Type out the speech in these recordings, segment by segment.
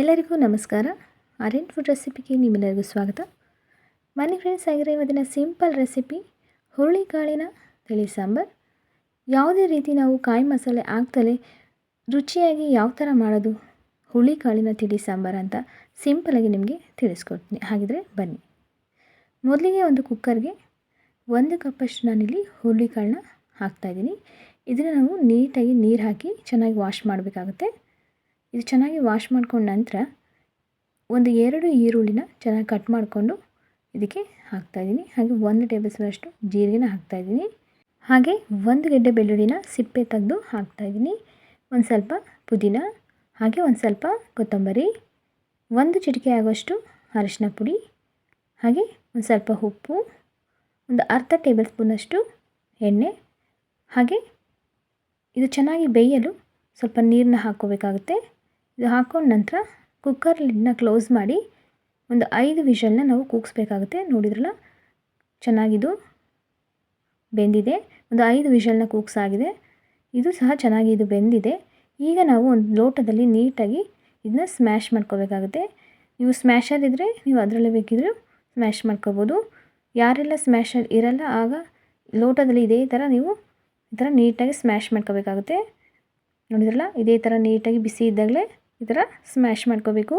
ಎಲ್ಲರಿಗೂ ನಮಸ್ಕಾರ. ಆರ್ಯನ್ ಫುಡ್ ರೆಸಿಪಿಗೆ ನಿಮ್ಮೆಲ್ಲರಿಗೂ ಸ್ವಾಗತ. ಮನೆ ಫ್ರೆಂಡ್ಸ್ ಆಗಿರೋ ಇವತ್ತಿನ ಸಿಂಪಲ್ ರೆಸಿಪಿ ಹುರುಳಿಕಾಳಿನ ತಿಳಿ ಸಾಂಬಾರು. ಯಾವುದೇ ರೀತಿ ನಾವು ಕಾಯಿ ಮಸಾಲೆ ಹಾಕ್ದಲೇ ರುಚಿಯಾಗಿ ಯಾವ ಥರ ಮಾಡೋದು ಹುರುಳಿಕಾಳಿನ ತಿಳಿ ಸಾಂಬಾರು ಅಂತ ಸಿಂಪಲಾಗಿ ನಿಮಗೆ ತಿಳಿಸ್ಕೊಡ್ತೀನಿ. ಹಾಗಿದ್ರೆ ಬನ್ನಿ. ಮೊದಲಿಗೆ ಒಂದು ಕುಕ್ಕರ್ಗೆ ಒಂದು ಕಪ್ಪಷ್ಟು ನಾನಿಲ್ಲಿ ಹುರುಳಿಕಾಳನ್ನ ಹಾಕ್ತಾಯಿದ್ದೀನಿ ಇದನ್ನು ನಾವು ನೀಟಾಗಿ ನೀರು ಹಾಕಿ ಚೆನ್ನಾಗಿ ವಾಶ್ ಮಾಡಬೇಕಾಗುತ್ತೆ. ಇದು ಚೆನ್ನಾಗಿ ವಾಶ್ ಮಾಡ್ಕೊಂಡ ನಂತರ ಒಂದು ಎರಡು ಈರುಳ್ಳಿನ ಚೆನ್ನಾಗಿ ಕಟ್ ಮಾಡಿಕೊಂಡು ಇದಕ್ಕೆ ಹಾಕ್ತಾಯಿದ್ದೀನಿ ಹಾಗೆ ಒಂದು ಟೇಬಲ್ ಸ್ಪೂನ್ ಅಷ್ಟು ಜೀರಿಗೆನ ಹಾಕ್ತಾಯಿದ್ದೀನಿ ಹಾಗೆ ಒಂದು ಗೆಡ್ಡೆ ಬೆಳ್ಳುಳ್ಳಿನ ಸಿಪ್ಪೆ ತೆಗೆದು ಹಾಕ್ತಾಯಿದ್ದೀನಿ ಒಂದು ಸ್ವಲ್ಪ ಪುದೀನ, ಹಾಗೆ ಒಂದು ಸ್ವಲ್ಪ ಕೊತ್ತಂಬರಿ, ಒಂದು ಚಿಟಿಕೆ ಆಗೋಷ್ಟು ಅರಿಶಿನ ಪುಡಿ, ಹಾಗೆ ಒಂದು ಸ್ವಲ್ಪ ಉಪ್ಪು, ಒಂದು ಅರ್ಧ ಟೇಬಲ್ ಸ್ಪೂನಷ್ಟು ಎಣ್ಣೆ, ಹಾಗೆ ಇದು ಚೆನ್ನಾಗಿ ಬೇಯಲು ಸ್ವಲ್ಪ ನೀರನ್ನ ಹಾಕ್ಕೋಬೇಕಾಗುತ್ತೆ. ಇದು ಹಾಕೊಂಡ ನಂತರ ಕುಕ್ಕರ್ ಲಿಡ್ನ ಕ್ಲೋಸ್ ಮಾಡಿ ಒಂದು ಐದು ವಿಷಲ್ನ ನಾವು ಕೂಗಿಸ್ಬೇಕಾಗುತ್ತೆ. ನೋಡಿದ್ರಲ್ಲ? ಚೆನ್ನಾಗಿದು ಬೆಂದಿದೆ. ಒಂದು ಐದು ವಿಷಲ್ನ ಕೂಗ್ಸಾಗಿದೆ. ಇದು ಸಹ ಚೆನ್ನಾಗಿ ಇದು ಬೆಂದಿದೆ. ಈಗ ನಾವು ಒಂದು ಲೋಟದಲ್ಲಿ ನೀಟಾಗಿ ಇದನ್ನ ಸ್ಮ್ಯಾಶ್ ಮಾಡ್ಕೋಬೇಕಾಗುತ್ತೆ. ನೀವು ಸ್ಮ್ಯಾಶರ್ ಇದ್ದರೆ ನೀವು ಅದರಲ್ಲೇ ಬೇಕಿದ್ದರೂ ಸ್ಮ್ಯಾಶ್ ಮಾಡ್ಕೋಬೋದು. ಯಾರೆಲ್ಲ ಸ್ಮ್ಯಾಶರ್ ಇರಲ್ಲ, ಆಗ ಲೋಟದಲ್ಲಿ ಇದೇ ಥರ ನೀವು ಈ ಥರ ನೀಟಾಗಿ ಸ್ಮ್ಯಾಶ್ ಮಾಡ್ಕೋಬೇಕಾಗುತ್ತೆ. ನೋಡಿದ್ರಲ್ಲ? ಇದೇ ಥರ ನೀಟಾಗಿ ಬಿಸಿ ಇದ್ದಾಗಲೇ ಈ ಥರ ಸ್ಮ್ಯಾಶ್ ಮಾಡ್ಕೋಬೇಕು.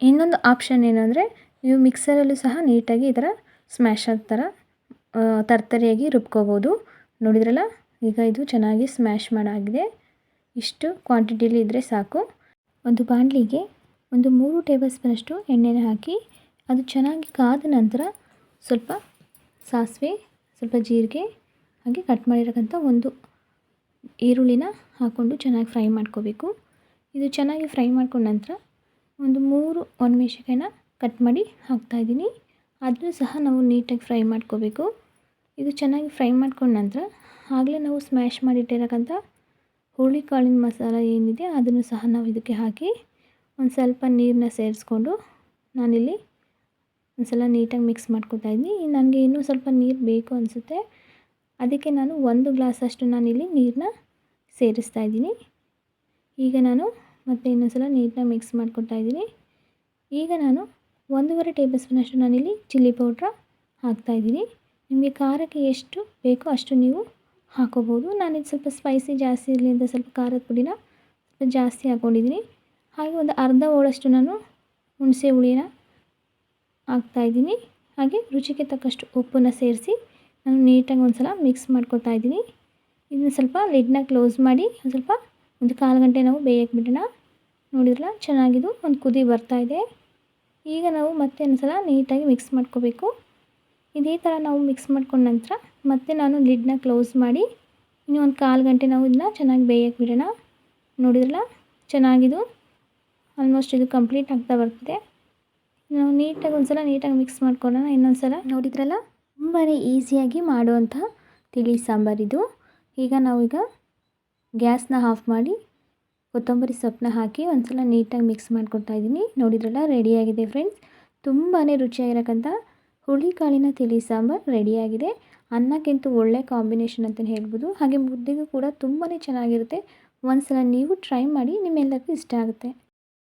ಇನ್ನೊಂದು ಆಪ್ಷನ್ ಏನಂದರೆ, ನೀವು ಮಿಕ್ಸರಲ್ಲೂ ಸಹ ನೀಟಾಗಿ ಈ ಥರ ಸ್ಮ್ಯಾಶ್ ಆದ ಥರ ತರ್ತರಿಯಾಗಿ ರುಬ್ಕೋಬೋದು. ನೋಡಿದ್ರಲ್ಲ? ಈಗ ಇದು ಚೆನ್ನಾಗಿ ಸ್ಮ್ಯಾಶ್ ಮಾಡಾಗಿದೆ. ಇಷ್ಟು ಕ್ವಾಂಟಿಟಿಲಿ ಇದ್ದರೆ ಸಾಕು. ಒಂದು ಬಾಣಲಿಗೆ ಒಂದು ಮೂರು ಟೇಬಲ್ ಸ್ಪೂನಷ್ಟು ಎಣ್ಣೆನ ಹಾಕಿ, ಅದು ಚೆನ್ನಾಗಿ ಕಾದ ನಂತರ ಸ್ವಲ್ಪ ಸಾಸಿವೆ, ಸ್ವಲ್ಪ ಜೀರಿಗೆ, ಹಾಗೆ ಕಟ್ ಮಾಡಿರೋಕ್ಕಂಥ ಒಂದು ಈರುಳ್ಳಿನ ಹಾಕ್ಕೊಂಡು ಚೆನ್ನಾಗಿ ಫ್ರೈ ಮಾಡ್ಕೋಬೇಕು. ಇದು ಚೆನ್ನಾಗಿ ಫ್ರೈ ಮಾಡ್ಕೊಂಡ ನಂತರ ಒಂದು ಮೂರು ಒಣಮೆಣ್ಸಿನ್ಕಾಯಿನ ಕಟ್ ಮಾಡಿ ಹಾಕ್ತಾಯಿದ್ದೀನಿ ಅದನ್ನು ಸಹ ನಾವು ನೀಟಾಗಿ ಫ್ರೈ ಮಾಡ್ಕೋಬೇಕು. ಇದು ಚೆನ್ನಾಗಿ ಫ್ರೈ ಮಾಡ್ಕೊಂಡ ನಂತರ ಆಗಲೇ ನಾವು ಸ್ಮ್ಯಾಶ್ ಮಾಡಿಟ್ಟಿರೋಕ್ಕಂಥ ಹುರುಳಿಕಾಳಿನ ಮಸಾಲ ಏನಿದೆ ಅದನ್ನು ಸಹ ನಾವು ಇದಕ್ಕೆ ಹಾಕಿ ಒಂದು ಸ್ವಲ್ಪ ನೀರನ್ನ ಸೇರಿಸ್ಕೊಂಡು ನಾನಿಲ್ಲಿ ಒಂದು ಸಲ ನೀಟಾಗಿ ಮಿಕ್ಸ್ ಮಾಡ್ಕೊತಾ ಇದ್ದೀನಿ. ನನಗೆ ಇನ್ನೂ ಸ್ವಲ್ಪ ನೀರು ಬೇಕು ಅನಿಸುತ್ತೆ. ಅದಕ್ಕೆ ನಾನು ಒಂದು ಗ್ಲಾಸಷ್ಟು ನಾನಿಲ್ಲಿ ನೀರನ್ನ ಸೇರಿಸ್ತಾ ಇದ್ದೀನಿ. ಈಗ ನಾನು ಮತ್ತೆ ಇನ್ನೊಂದು ಸಲ ನೀಟಾಗಿ ಮಿಕ್ಸ್ ಮಾಡ್ಕೊತಾ ಇದ್ದೀನಿ. ಈಗ ನಾನು ಒಂದೂವರೆ ಟೇಬಲ್ ಸ್ಪೂನಷ್ಟು ನಾನಿಲ್ಲಿ ಚಿಲ್ಲಿ ಪೌಡ್ರ ಹಾಕ್ತಾಯಿದ್ದೀನಿ ನಿಮಗೆ ಖಾರಕ್ಕೆ ಎಷ್ಟು ಬೇಕೋ ಅಷ್ಟು ನೀವು ಹಾಕೋಬೋದು. ನಾನಿದು ಸ್ವಲ್ಪ ಸ್ಪೈಸಿ ಜಾಸ್ತಿ ಇರಲಿ ಅಂತ ಸ್ವಲ್ಪ ಖಾರದ ಪುಡಿನ ಸ್ವಲ್ಪ ಜಾಸ್ತಿ ಹಾಕ್ಕೊಂಡಿದ್ದೀನಿ ಹಾಗೆ ಒಂದು ಅರ್ಧ ಹೋಳಷ್ಟು ನಾನು ಹುಣಸೆ ಹುಳಿನ ಹಾಕ್ತಾಯಿದ್ದೀನಿ ಹಾಗೆ ರುಚಿಗೆ ತಕ್ಕಷ್ಟು ಉಪ್ಪನ್ನು ಸೇರಿಸಿ ನಾನು ನೀಟಾಗಿ ಒಂದು ಸಲ ಮಿಕ್ಸ್ ಮಾಡ್ಕೊತಾ ಇದ್ದೀನಿ. ಇದನ್ನು ಸ್ವಲ್ಪ ಲಿಡ್ನ ಕ್ಲೋಸ್ ಮಾಡಿ ಒಂದು ಸ್ವಲ್ಪ ಒಂದು ಕಾಲು ಗಂಟೆ ನಾವು ಬೇಯಕ್ಕೆ ಬಿಡೋಣ. ನೋಡಿದ್ರಲ್ಲ, ಚೆನ್ನಾಗಿದು ಒಂದು ಕುದಿ ಬರ್ತಾ ಇದೆ. ಈಗ ನಾವು ಮತ್ತೆ ಒಂದು ಸಲ ನೀಟಾಗಿ ಮಿಕ್ಸ್ ಮಾಡ್ಕೋಬೇಕು. ಇದೇ ಥರ ನಾವು ಮಿಕ್ಸ್ ಮಾಡ್ಕೊಂಡ ನಂತರ ಮತ್ತೆ ನಾನು ಲಿಡ್ನ ಕ್ಲೋಸ್ ಮಾಡಿ ಇನ್ನೂ ಒಂದು ಕಾಲು ಗಂಟೆ ನಾವು ಇದನ್ನ ಚೆನ್ನಾಗಿ ಬೇಯಕ್ಕೆ ಬಿಡೋಣ. ನೋಡಿದ್ರಲ್ಲ ಚೆನ್ನಾಗಿದ್ದು ಆಲ್ಮೋಸ್ಟ್ ಇದು ಕಂಪ್ಲೀಟ್ ಆಗ್ತಾ ಬರ್ತಿದೆ. ನಾವು ನೀಟಾಗಿ ಒಂದು ಸಲ ನೀಟಾಗಿ ಮಿಕ್ಸ್ ಮಾಡ್ಕೊಳ್ಳೋಣ ಇನ್ನೊಂದು ಸಲ. ನೋಡಿದ್ರಲ್ಲ ತುಂಬಾ ಈಸಿಯಾಗಿ ಮಾಡುವಂಥ ತಿಳಿ ಸಾಂಬಾರಿದು. ಈಗ ನಾವೀಗ ಗ್ಯಾಸ್ನ ಆಫ್ ಮಾಡಿ ಕೊತ್ತಂಬರಿ ಸೊಪ್ಪನ್ನ ಹಾಕಿ ಒಂದು ಸಲ ನೀಟಾಗಿ ಮಿಕ್ಸ್ ಮಾಡ್ಕೊತಾ ಇದ್ದೀನಿ. ನೋಡಿದ್ರಲ್ಲ ರೆಡಿಯಾಗಿದೆ ಫ್ರೆಂಡ್ಸ್ ತುಂಬಾ ರುಚಿಯಾಗಿರೋಕ್ಕಂಥ ಹುಳಿಕಾಳಿನ ತಿಳಿ ಸಾಂಬಾರು ರೆಡಿಯಾಗಿದೆ ಅನ್ನಕ್ಕಿಂತೂ ಒಳ್ಳೆ ಕಾಂಬಿನೇಷನ್ ಅಂತಲೇ ಹೇಳ್ಬೋದು. ಹಾಗೆ ಮುದ್ದೆಗೂ ಕೂಡ ತುಂಬಾ ಚೆನ್ನಾಗಿರುತ್ತೆ. ಒಂದು ಸಲ ನೀವು ಟ್ರೈ ಮಾಡಿ ನಿಮ್ಮೆಲ್ಲರಿಗೂ ಇಷ್ಟ ಆಗುತ್ತೆ.